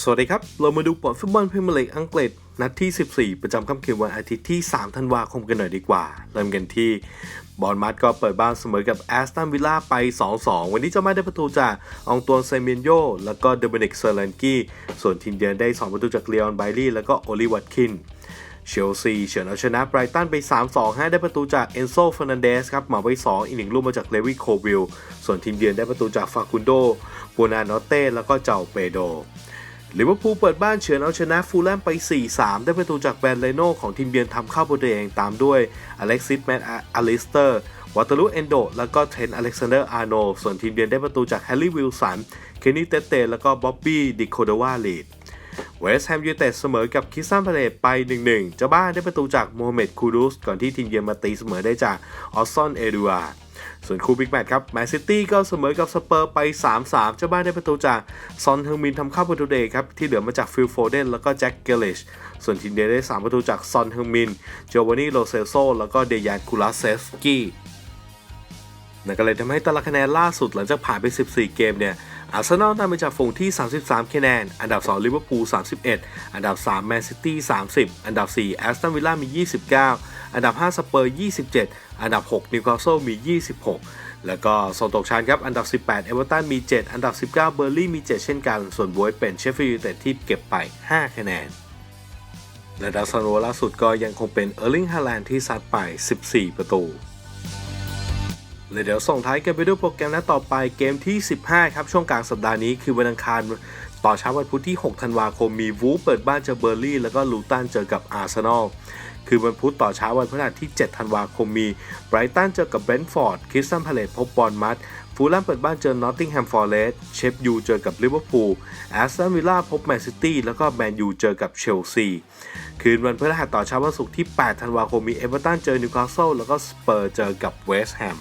สวัสดีครับ เรามาดูบอลฟุตบอลพรีเมียร์ลีกอังกฤษ นัดที่ 14 ประจำค่ำคืนวันอาทิตย์ที่ 3 ธันวาคมกันหน่อยดีกว่า เริ่มกันที่บอลมัดก็เปิดบ้านเสมอกับแอสตันวิลล่าไป 2-2 วันนี้เจะไม่ได้ประตูจากองตวนเซเมนโยแล้วก็เดมินิกเซอร์แลนกี้ ส่วนทีมเยือนได้ 2 ประตูจากเลออนไบลี่แล้วก็โอลิวัตคินเชลซีเฉือนเอาชนะไบรตันไป 3-2 ให้ได้ประตูจากเอนโซเฟอร์นันเดสครับหมาไว้ 2 อีกหนึ่งลูกมาจากเลวิโควิลส่วนทีมเยือนได้ประตูจากฟาคุนโดปูนานอเต้แล้วก็เจ้าเปโด ลิเวอร์พูลเปิดบ้านเฉือนเอาชนะฟูลแลมไป 4-3 ได้ประตูจากแบรนเลโนของทีมเยือนทำเข้าประตูเองตามด้วยอเล็กซิสแมตอลิสเตอร์วัตลุเอนโด แล้วก็เทนอเล็กซานเดอร์อาร์โน ส่วนทีมเยือนได้ประตูจากแฮร์รี่วิลสัน เคนนี่เตเต้แล้วก็บ๊อบบี้ดิโคโดวาลีด เวสต์แฮมยูไนเต็ดเสมอกับคิสซันพาเลตไป 1-1 เจ้าบ้านได้ประตูจากโมฮัมเหม็ดคูรุส ก่อนที่ทีมเยือนมาตีเสมอได้จากออสซอนเอดูอาส่วนคู่บิ๊กแมตช์ครับแมนซิตี้ก็เสมอกับสเปอร์ไป 3-3 เจ้าบ้านได้ประตูจากซอนเฮงมินทำเข้าประตูเดย์ครับ ที่เหลือมาจากฟิลโฟเดนแล้วก็แจ็คเกลิช ส่วนทีมเยือได้ 3 ประตูจากซอนเฮงมินโจวานี่โลเซโซแล้วก็เดยานคูลาเซฟสกี้นั่นก็เลยทำให้ตารางคะแนนล่าสุดหลังจากผ่านไป 14 เกมเนี่ย อาร์เซนอลนำไปจากฝูงที่ 33 คะแนน อันดับ 2 ลิเวอร์พูล 31 อันดับ 3 แมนซิตี้ 30 อันดับ 4 แอสตันวิลล่ามี 29 อันดับ 5 สเปอร์ 27 อันดับ 6 นิวคาสเซิลมี 26 แล้วก็โซนตกชั้นครับ อันดับ 18 เอเวอร์ตันมี 7 อันดับ 19 เบอร์ลี่มี 7 เช่นกัน ส่วนบวยเป็นเชฟฟิลด์ยูไนเต็ดที่เก็บไป 5 คะแนน และดาวซันโวล่าสุดก็ยังคงเป็นเออร์ลิงฮาแลนด์ที่ซัดไป 14 ประตู เลยเดี๋ยวส่งท้ายกันไปด้วยโปรแกรมนัดต่อไปเกมที่ 15 ครับ ช่วงกลางสัปดาห์นี้คือวันอังคารต่อเช้าวันพุธที่ 6 ธันวาคมมีวูฟเปิดบ้านเจอเบอร์ลี่ แล้วก็ลูตันเจอกับอาร์เซนอลคือวันพุธต่อเช้าวันพฤหัสที่ 7 ธันวาคมมีไบรตันเจอกับเบรนท์ฟอร์ดคริสตันพาเลตพบบอลมัดฟูลแลมเปิดบ้านเจอนอตติงแฮมฟอร์เรสเชฟยูเจอกับลิเวอร์พูลแอสตันวิลล่าพบแมนซิตี้แล้วก็แมนยูเจอกับเชลซีคืนวันพฤหัสต่อเช้าวันศุกร์ที่ 8 ธันวาคมมีเอเวอร์ตันเจอนิวคาสเซิลแล้วก็สเปอร์เจอกับเวสต์แฮม